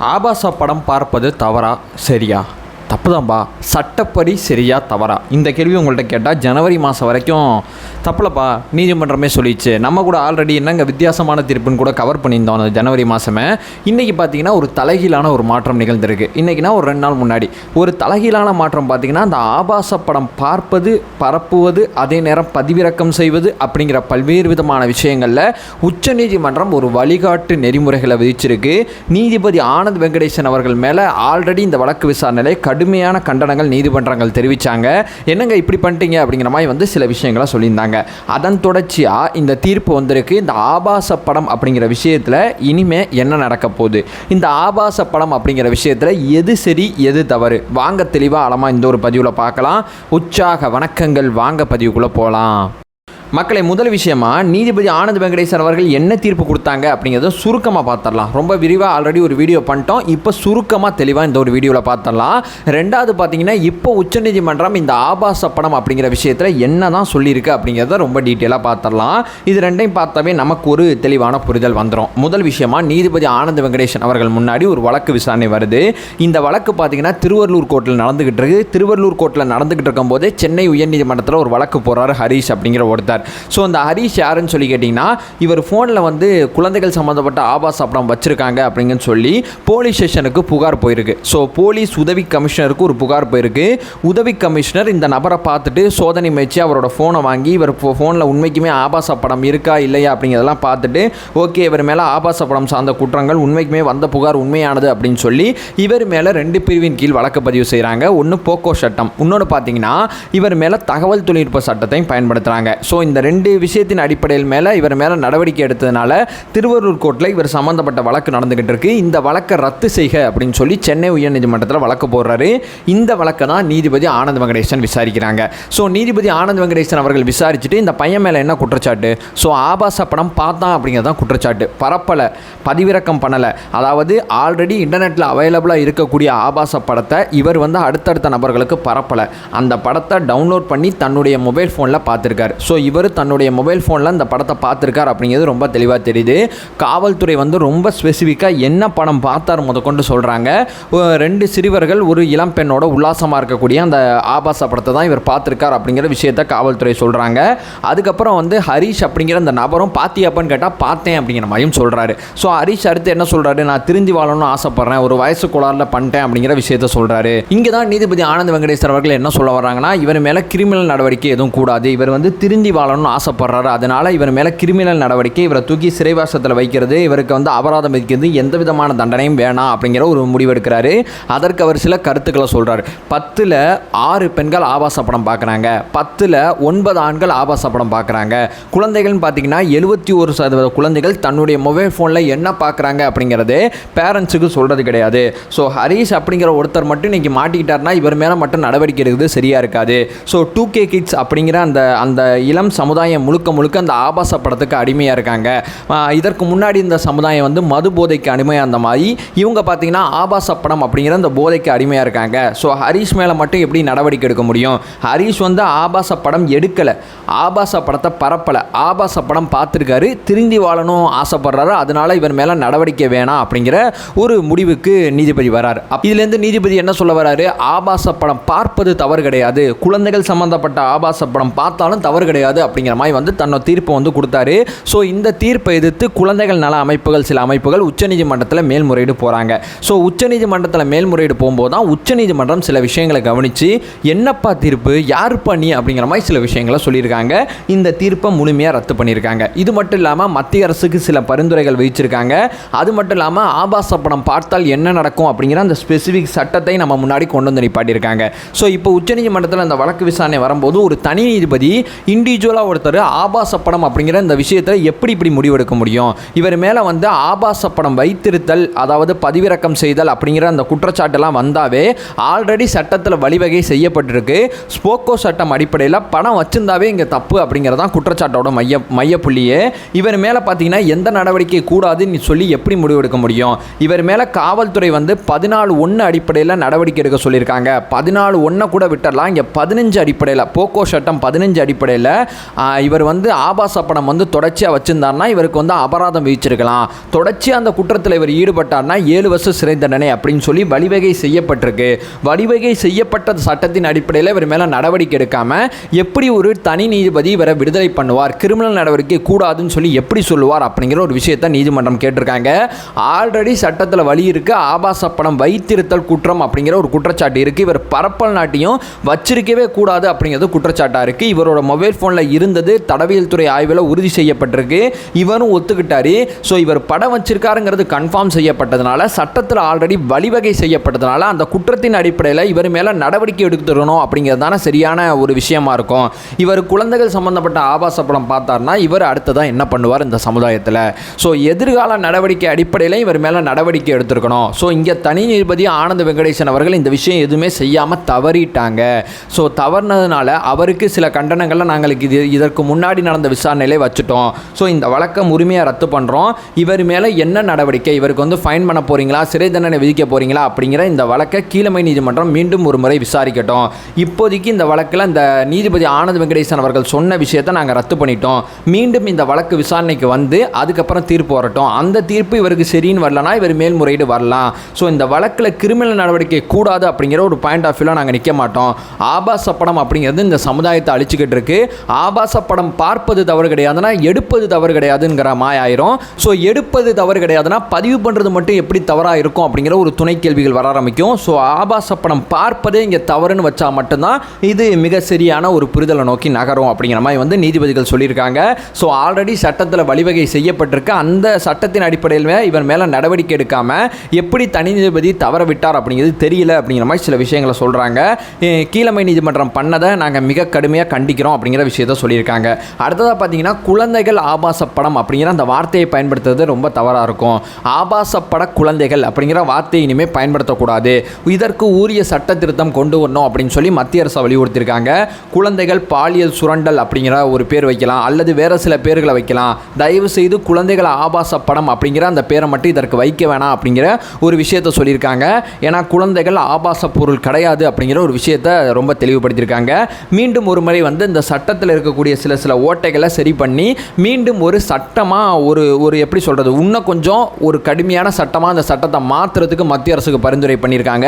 ஆபாச படம் பார்ப்பது தவறா? சரியா? தப்புதான்பா. சட்டப்படி சரியா தவறா. இந்த கேள்வி உங்கள்கிட்ட கேட்டால் ஜனவரி மாதம் வரைக்கும் தப்புலப்பா. நீதிமன்றமே சொல்லிச்சு நம்ம கூட ஆல்ரெடி என்னங்க வித்தியாசமான தீர்ப்புன்னு கூட கவர் பண்ணியிருந்தோம் அந்த ஜனவரி மாதமே இன்றைக்கி பார்த்தீங்கன்னா ஒரு தலைகீழான ஒரு மாற்றம் நிகழ்ந்திருக்கு. இன்றைக்கினா ஒரு ரெண்டு நாள் முன்னாடி. ஒரு தலைகீழான மாற்றம் பார்த்தீங்கன்னா அந்த ஆபாச படம் பார்ப்பது பரப்புவது அதே நேரம் பதிவிறக்கம் செய்வது அப்படிங்கிற பல்வேறு விதமான விஷயங்களில் உச்சநீதிமன்றம் ஒரு வழிகாட்டு நெறிமுறைகளை விதிச்சிருக்கு. நீதிபதி ஆனந்த் வெங்கடேசன் அவர்கள் மேலே ஆல்ரெடி இந்த வழக்கு விசாரணையில கடுமையான கண்டனங்கள் நீதிமன்றங்கள் தெரிவித்தாங்க என்னங்க இப்படி பண்ணிட்டீங்க? அப்படிங்கிற மாதிரி வந்து சில விஷயங்களை சொல்லியிருந்தாங்க. அதன் தொடர்ச்சியாக இந்த தீர்ப்பு வந்திருக்கு. இந்த ஆபாச படம் அப்படிங்கிற விஷயத்தில் இனிமே என்ன நடக்க போகுது? இந்த ஆபாச படம் அப்படிங்கிற விஷயத்தில் எது சரி எது தவறு? வாங்க தெளிவாக அளமாக இந்த ஒரு பதிவில் பார்க்கலாம். உற்சாக வணக்கங்கள். வாங்க பதிவுக்குள்ளே போகலாம் மக்களை முதல் விஷயமா நீதிபதி ஆனந்த் வெங்கடேசன் அவர்கள் என்ன தீர்ப்பு கொடுத்தாங்க அப்படிங்கிறத சுருக்கமாக பார்த்துடலாம். ரொம்ப விரிவாக ஆல்ரெடி ஒரு வீடியோ பண்ணிட்டோம். இப்போ சுருக்கமாக தெளிவாக இந்த ஒரு வீடியோவில் பார்த்துடலாம். ரெண்டாவது பார்த்தீங்கன்னா இப்போ உச்சநீதிமன்றம் இந்த ஆபாச படம் அப்படிங்கிற விஷயத்தில் என்ன தான் சொல்லியிருக்கு அப்படிங்கிறத ரொம்ப டீட்டெயிலாக பார்த்துடலாம். இது ரெண்டையும் பார்த்தாவே நமக்கு ஒரு தெளிவான புரிதல் வந்துடும் முதல் விஷயமா நீதிபதி ஆனந்த் வெங்கடேசன் அவர்கள் முன்னாடி ஒரு வழக்கு விசாரணை வருது. இந்த வழக்கு பார்த்தீங்கன்னா திருவள்ளூர் கோர்ட்டில் நடந்துகிட்டு இருக்கு. திருவள்ளூர் கோர்ட்டில் நடந்துகிட்டு இருக்கும்போதே சென்னை உயர்நீதிமன்றத்தில் ஒரு வழக்கு போகிறாரு ஹரீஷ் அப்படிங்கிற ஒருத்தர். ஸோ இந்த ஹரீஷ் யாருன்னு சொல்லி கேட்டிங்கன்னா இவர் ஃபோனில் வந்து குழந்தைகள் சம்மந்தப்பட்ட ஆபாச படம் வச்சுருக்காங்க அப்படிங்கன்னு சொல்லி போலீஸ் ஸ்டேஷனுக்கு புகார் போயிருக்கு. ஸோ போலீஸ் உதவி கமிஷனருக்கு ஒரு புகார் போயிருக்கு. உதவி கமிஷனர் இந்த நபரை பார்த்துட்டு சோதனை முயற்சி அவரோட ஃபோனை வாங்கி இவர் ஃபோனில் உண்மைக்குமே ஆபாச படம் இருக்கா இல்லையா அப்படிங்கிறதெல்லாம் பார்த்துட்டு ஓகே இவர் மேலே ஆபாச படம் சார்ந்த குற்றங்கள் உண்மைக்குமே வந்த புகார் உண்மையானது அப்படின்னு சொல்லி இவர் மேலே ரெண்டு பிரிவின் கீழ் வழக்கு பதிவு செய்கிறாங்க ஒன்று போக்கோ சட்டம். இன்னொன்று பார்த்தீங்கன்னா இவர் மேலே தகவல் தொழில்நுட்ப சட்டத்தையும் பயன்படுத்துகிறாங்க ஸோ இந்த ரெண்டு விஷயத்தின் அடிப்படையில் மேலே இவர் மேலே நடவடிக்கை எடுத்ததுனால திருவள்ளூர் கோர்ட்டில் இவர் சம்மந்தப்பட்ட வழக்கு நடந்துகிட்டு இருக்கு. இந்த வழக்கை ரத்து செய்க அப்படின்னு சொல்லி சென்னை உயர்நீதிமன்றத்தில் வழக்கு போடுறாரு. இந்த வழக்கை தான் நீதிபதி ஆனந்த் வெங்கடேசன் விசாரிக்கிறாங்க. ஸோ நீதிபதி ஆனந்த் வெங்கடேசன் அவர்கள் விசாரிச்சுட்டு இந்த பையன் மேலே என்ன குற்றச்சாட்டு? ஸோ ஆபாச படம் பார்த்தான் அப்படிங்கிறது தான் குற்றச்சாட்டு. பரப்பலை பதிவிறக்கம் பண்ணலை. அதாவது ஆல்ரெடி இன்டர்நெட்டில் அவைலபிளாக இருக்கக்கூடிய ஆபாச படத்தை இவர் வந்து அடுத்தடுத்த நபர்களுக்கு பரப்பலை. அந்த படத்தை டவுன்லோட் பண்ணி தன்னுடைய மொபைல் ஃபோனில் பார்த்துருக்காரு. ஸோ இவர் இவர் தன்னுடைய மொபைல் ஃபோனில் அந்த படத்தை பார்த்துருக்கார் அப்படிங்கிறது ரொம்ப தெளிவாக தெரியுது. காவல்துறை வந்து ரொம்ப ஸ்பெசிஃபிக்காக என்ன படம் பார்த்தார் முதற்கொண்டு சொல்கிறாங்க ரெண்டு சிறுவர்கள் ஒரு இளம் பெண்ணோட உல்லாசமாக இருக்கக்கூடிய அந்த ஆபாச படத்தை தான் இவர் பார்த்துருக்கார் அப்படிங்கிற விஷயத்த காவல்துறை சொல்கிறாங்க அதுக்கப்புறம் வந்து ஹரீஷ் அப்படிங்கிற அந்த நபரும் பாத்தியாப்பான்னு கேட்டால் பார்த்தேன் அப்படிங்கிற மாதிரியும் சொல்கிறாரு ஸோ ஹரீஷ் அடுத்து என்ன சொல்கிறாரு நான் திருந்தி வாழணும்னு ஆசைப்பட்றேன் ஒரு வயசு கோளாறில் பண்ணிட்டேன் அப்படிங்கிற விஷயத்த சொல்கிறாரு இங்கே தான் நீதிபதி ஆனந்த் வெங்கடேஸ்வர் அவர்கள் என்ன சொல்ல வர்றாங்கன்னா இவர் மேலே கிரிமினல் நடவடிக்கை எதுவும் கூடாது. இவர் வந்து திருந்தி வாழணும்னு ஆசைப்படுறாரு. அதனால் இவர் மேலே கிரிமினல் நடவடிக்கை இவரை தூக்கி சிறைவாசத்தில் வைக்கிறது இவருக்கு வந்து அபராதம் விதிக்கிறது எந்த விதமான தண்டனையும் வேணாம் அப்படிங்கிற ஒரு முடிவெடுக்கிறாரு. அதற்கு அவர் சில கருத்துக்களை சொல்கிறார் பத்தில் ஆறு பெண்கள் ஆபாச படம் பார்க்குறாங்க பத்தில் ஒன்பது ஆண்கள் ஆபாச படம் பார்க்குறாங்க குழந்தைகள்னு பார்த்தீங்கன்னா எழுபத்தி ஒரு சதவீத குழந்தைகள் தன்னுடைய மொபைல் ஃபோனில் என்ன பார்க்குறாங்க அப்படிங்கிறது பேரண்ட்ஸுக்கு சொல்கிறது கிடையாது. ஸோ ஹரீஷ் அப்படிங்கிற ஒருத்தர் மட்டும் இன்றைக்கி மாட்டிக்கிட்டார்னா இவர் மேலே மட்டும் நடவடிக்கை எடுக்கிறது சரியாக இருக்காது. ஸோ டூ கே கிட்ஸ் அப்படிங்கிற அந்த அந்த இளம் சமுதாயம் முழுக்க முழுக்க அந்த ஆபாச படத்துக்கு அடிமையாக இருக்காங்க. இதற்கு முன்னாடி இந்த சமுதாயம் வந்து மது போதைக்கு அடிமையாக அந்த மாதிரி இவங்க பார்த்தீங்கன்னா ஆபாச படம் அப்படிங்கிற அந்த போதைக்கு அடிமையாக இருக்காங்க. ஸோ ஹரீஷ் மேலே மட்டும் எப்படி நடவடிக்கை எடுக்க முடியும்? ஹரீஷ் வந்து ஆபாச படம் எடுக்கலை. ஆபாச படத்தை பரப்பலை. ஆபாச படம் பார்த்துருக்காரு. திருந்தி வாழணும் ஆசைப்படுறாரு. அதனால இவர் மேலே நடவடிக்கை வேணாம் அப்படிங்கிற ஒரு முடிவுக்கு நீதிபதி வராரு. இதுலேருந்து நீதிபதி என்ன சொல்ல வராரு? ஆபாச படம் பார்ப்பது தவறு கிடையாது. குழந்தைகள் சம்பந்தப்பட்ட ஆபாச படம் பார்த்தாலும் தவறு கிடையாது. அப்படிங்கிற மாதிரி வந்து தன்னோட தீர்ப்பை வந்து கொடுத்தாரு. ஸோ இந்த தீர்ப்பை எதிர்த்து குழந்தைகள் நல அமைப்புகள் சில அமைப்புகள் உச்சநீதிமன்றத்தில் மேல்முறையீடு போகிறாங்க ஸோ உச்சநீதிமன்றத்தில் மேல்முறையீடு போகும்போது தான் உச்சநீதிமன்றம் சில விஷயங்களை கவனித்து என்னப்பா தீர்ப்பு? யார் பண்ணி அப்படிங்கிற மாதிரி சில விஷயங்களை சொல்லியிருக்காங்க. இந்த தீர்ப்பை முழுமையாக ரத்து பண்ணியிருக்காங்க. இது மட்டும் இல்லாமல் மத்திய அரசுக்கு சில பரிந்துரைகள் வகிச்சிருக்காங்க அது மட்டும் இல்லாமல் ஆபாச படம் பார்த்தால் என்ன நடக்கும் அப்படிங்கிற அந்த ஸ்பெசிஃபிக் சட்டத்தை நம்ம முன்னாடி கொண்டு வந்து நிப்பாட்டியிருக்காங்க. ஸோ இப்போ உச்சநீதிமன்றத்தில் அந்த வழக்கு விசாரணை வரும்போது ஒரு தனி நீதிபதி இண்டிவிஜுவலாக ஒருத்தர் ஆபாச படம் அப்படிங்கிற இந்த விஷயத்தில் எப்படி இப்படி முடிவெடுக்க முடியும்? இவர் மேலே வந்து ஆபாச படம் வைத்திருத்தல் அதாவது பதிவிறக்கம் செய்தல் அப்படிங்கிற அந்த குற்றச்சாட்டெல்லாம் வந்தாவே ஆல்ரெடி சட்டத்தில் வழிவகை செய்யப்பட்டிருக்கு. ஸ்போக்கோ சட்டம் அடிப்படையில் பணம் வச்சிருந்தாவே இங்கே தப்பு அப்படிங்கிறதான் குற்றச்சாட்டோட மைய மையப்புள்ளியே. இவர் மேலே பார்த்தீங்கன்னா எந்த நடவடிக்கை கூடாதுன்னு சொல்லி எப்படி முடிவெடுக்க முடியும்? இவர் மேலே காவல்துறை வந்து பதினாலு ஒன்று அடிப்படையில் நடவடிக்கை எடுக்க சொல்லியிருக்காங்க. பதினாலு ஒன்றை கூட விட்டுடலாம் இங்கே பதினஞ்சு அடிப்படையில் போக்கோ சட்டம் பதினஞ்சு அடிப்படையில் இவர் வந்து ஆபாச படம் வந்து தொடர்ச்சியாக வச்சுருந்தார்னா இவருக்கு வந்து அபராதம் விதிச்சிருக்கலாம். தொடர்ச்சியாக அந்த குற்றத்தில் இவர் ஈடுபட்டார்னா ஏழு வருஷம் சிறை தண்டனை அப்படின்னு சொல்லி வழிவகை செய்யப்பட்டிருக்கு. வழிவகை செய்யப்பட்ட சட்டத்தின் அடிப்படையில் இவர் மேலே நடவடிக்கை எடுக்காமல் எப்படி ஒரு தனி நீதிபதி இவரை விடுதலை பண்ணுவார் கிரிமினல் நடவடிக்கை கூடாதுன்னு சொல்லி எப்படி சொல்லுவார் அப்படிங்கிற ஒரு விஷயத்தை நீதிமன்றம் கேட்டிருக்காங்க. ஆல்ரெடி சட்டத்தில் வழி இருக்கு ஆபாச படம் வைத்திருத்தல் குற்றம் அப்படிங்கிற ஒரு குற்றச்சாட்டு இருக்குது இவர் பரப்பல் நாட்டியும் வச்சிருக்கவே கூடாது அப்படிங்கிறது குற்றச்சாட்டாக இருக்குது இவரோட மொபைல் ஃபோனில் இருந்தது. தடவியல் துறை ஆய்வில் உறுதி செய்யப்பட்டிருக்கு. இவரும் ஒத்துக்கிட்டாரு. ஸோ இவர் படம் வச்சிருக்காருங்கிறது கன்ஃபார்ம் செய்யப்பட்டதுனால சட்டத்தில் ஆல்ரெடி வழிவகை செய்யப்பட்டதுனால அந்த குற்றத்தின் அடிப்படையில் இவர் மேலே நடவடிக்கை எடுத்துடணும் அப்படிங்கிறது தானே சரியான ஒரு விஷயமா இருக்கும். இவர் குழந்தைகள் சம்பந்தப்பட்ட ஆபாச படம் பார்த்தார்னா இவர் அடுத்ததான் என்ன பண்ணுவார் இந்த சமுதாயத்தில்? ஸோ எதிர்கால நடவடிக்கை அடிப்படையில் இவர் மேலே நடவடிக்கை எடுத்திருக்கணும். ஸோ இங்கே தனி நீதிபதி ஆனந்த வெங்கடேசன் அவர்கள் இந்த விஷயம் எதுவுமே செய்யாமல் தவறிட்டாங்க. ஸோ தவறினதுனால அவருக்கு சில கண்டனங்களை நாங்களுக்கு இது இதற்கு முன்னாடி நடந்த விசாரணையிலே வச்சுட்டோம். ஸோ இந்த வழக்கம் உரிமையாக ரத்து பண்ணுறோம் இவர் மேலே என்ன நடவடிக்கை? இவருக்கு வந்து ஃபைன் பண்ண போகிறீங்களா சிறை தண்டனை விதிக்க போகிறீங்களா அப்படிங்கிற இந்த வழக்கை கீழமை நீதிமன்றம் மீண்டும் ஒரு முறை விசாரிக்கட்டும். இப்போதைக்கு இந்த வழக்கில் இந்த நீதிபதி ஆனந்த் வெங்கடேசன் அவர்கள் சொன்ன விஷயத்தை நாங்கள் ரத்து பண்ணிட்டோம். மீண்டும் இந்த வழக்கு விசாரணைக்கு வந்து அதுக்கப்புறம் தீர்ப்பு வரட்டும். அந்த தீர்ப்பு இவருக்கு சரின்னு வரலனா இவர் மேல்முறையீடு வரலாம். ஸோ இந்த வழக்கில் கிரிமினல் நடவடிக்கை கூடாது அப்படிங்கிற ஒரு பாயிண்ட் ஆஃப் வியூவில் நாங்கள் நிற்க மாட்டோம். ஆபாச படம் அப்படிங்கிறது இந்த சமுதாயத்தை அழிச்சுக்கிட்டு இருக்கு. ஆபாச படம் பார்ப்பது தவறு கிடையாதுன்னா எடுப்பது தவறு கிடையாதுங்கிற மாதிரி ஆயிரும். ஸோ எடுப்பது தவறு கிடையாதுன்னா பதிவு பண்ணுறது மட்டும் எப்படி தவறாக இருக்கும் அப்படிங்கிற ஒரு துணை கேள்விகள் வர ஆரம்பிக்கும். ஸோ ஆபாச படம் பார்ப்பதே இங்கே தவறுன்னு வச்சா மட்டும்தான் இது மிக சரியான ஒரு புரிதலை நோக்கி நகரும் அப்படிங்கிற மாதிரி வந்து நீதிபதிகள் சொல்லியிருக்காங்க. ஸோ ஆல்ரெடி சட்டத்தில் வழிவகை செய்யப்பட்டிருக்கு. அந்த சட்டத்தின் அடிப்படையில் இவர் மேலே நடவடிக்கை எடுக்காமல் எப்படி தனி நீதிபதி தவற விட்டார் அப்படிங்கிறது தெரியல அப்படிங்கிற மாதிரி சில விஷயங்களை சொல்கிறாங்க கீழமை நீதிமன்றம் பண்ணதை நாங்கள் மிக கடுமையாக கண்டிக்கிறோம் அப்படிங்கிற விஷயத்த சொல்லியிருக்காங்க. அடுத்ததாக பார்த்தீங்கன்னா குழந்தைகள் ஆபாச படம் அப்படிங்கிற அந்த வார்த்தையை பயன்படுத்துறது ரொம்ப தவறாக இருக்கும். ஆபாசப்பட குழந்தைகள் அப்படிங்கிற வார்த்தையை இனிமேல் பயன்படுத்தக்கூடாது. இதற்கு உரிய சட்ட திருத்தம் கொண்டு வரணும் அப்படின்னு சொல்லி மத்திய அரசு வலியுறுத்தியிருக்காங்க. குழந்தைகள் பாலியல் சுரண்டல் அப்படிங்கிற ஒரு பேர் வைக்கலாம். அல்லது வேறு சில பேர்களை வைக்கலாம். தயவு செய்து குழந்தைகள் ஆபாச படம் அப்படிங்கிற அந்த பேரை மட்டும் இதற்கு வைக்க வேணாம் அப்படிங்கிற ஒரு விஷயத்தை சொல்லியிருக்காங்க. ஏன்னா குழந்தைகள் ஆபாச பொருள் கிடையாது அப்படிங்கிற ஒரு விஷயத்தை ரொம்ப தெளிவுபடுத்தியிருக்காங்க. மீண்டும் ஒரு முறை வந்து இந்த சட்டத்தில் இருக்க இருக்கக்கூடிய சில சில ஓட்டைகளை சரி பண்ணி மீண்டும் ஒரு சட்டமாக ஒரு ஒரு எப்படி சொல்கிறது இன்னும் கொஞ்சம் ஒரு கடுமையான சட்டமாக அந்த சட்டத்தை மாற்றுறதுக்கு மத்திய அரசுக்கு பரிந்துரை பண்ணியிருக்காங்க.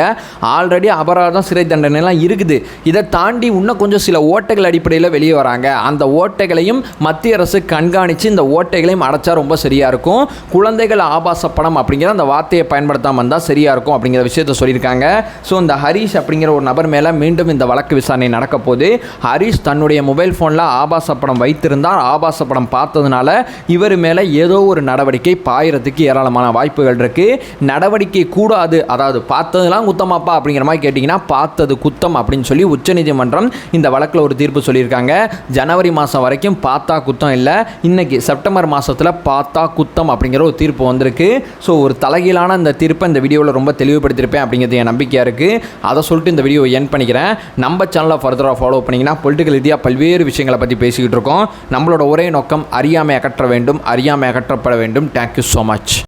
ஆல்ரெடி அபராதம் சிறை தண்டனைலாம் இருக்குது. இதை தாண்டி இன்னும் கொஞ்சம் சில ஓட்டைகள் அடிப்படையில் வெளியே வராங்க. அந்த ஓட்டைகளையும் மத்திய அரசு கண்காணித்து இந்த ஓட்டைகளையும் அடைச்சா ரொம்ப சரியாக இருக்கும். குழந்தைகள் ஆபாச படம் அப்படிங்கிற அந்த வார்த்தையை பயன்படுத்தாமல் இருந்தால் சரியாக இருக்கும் அப்படிங்கிற விஷயத்த சொல்லியிருக்காங்க. ஸோ இந்த ஹரிஷ் அப்படிங்கிற ஒரு நபர் மேலே மீண்டும் இந்த வழக்கு விசாரணை நடக்க போது ஹரிஷ் தன்னுடைய மொபைல் ஃபோனில் ஆபாச படம் வைத்திருந்தார். ஆபாச படம் பார்த்ததுனால இவர் மேலே ஏதோ ஒரு நடவடிக்கை பாயறதுக்கு ஏராளமான வாய்ப்புகள் இருக்குது நடவடிக்கை கூடாது அதாவது பார்த்ததுலாம் குத்தமாப்பா அப்படிங்கிற மாதிரி கேட்டிங்கன்னா பார்த்தது குத்தம் அப்படின்னு சொல்லி உச்சநீதிமன்றம் இந்த வழக்கில் ஒரு தீர்ப்பு சொல்லியிருக்காங்க. ஜனவரி மாதம் வரைக்கும் பார்த்தா குத்தம் இல்லை. இன்றைக்கி செப்டம்பர் மாதத்தில் பார்த்தா குத்தம் அப்படிங்கிற ஒரு தீர்ப்பு வந்திருக்கு. ஸோ ஒரு தலைகீழான இந்த தீர்ப்பை இந்த வீடியோவில் ரொம்ப தெளிவுபடுத்தியிருப்பேன் அப்படிங்கிறது என் நம்பிக்கையாக இருக்குது அதை சொல்லிட்டு இந்த வீடியோ என் பண்ணிக்கிறேன். நம்ம சேனலை ஃபர்தராக ஃபாலோ பண்ணிங்கன்னா பொலிட்டிக்கல் ரீதியாக பல்வேறு விஷயங்கள் விஷயங்களை பற்றி பேசிக்கிட்டு இருக்கோம். நம்மளோட ஒரே நோக்கம் அறியாமை அகற்ற வேண்டும் அறியாமை அகற்றப்பட வேண்டும். Thank you so much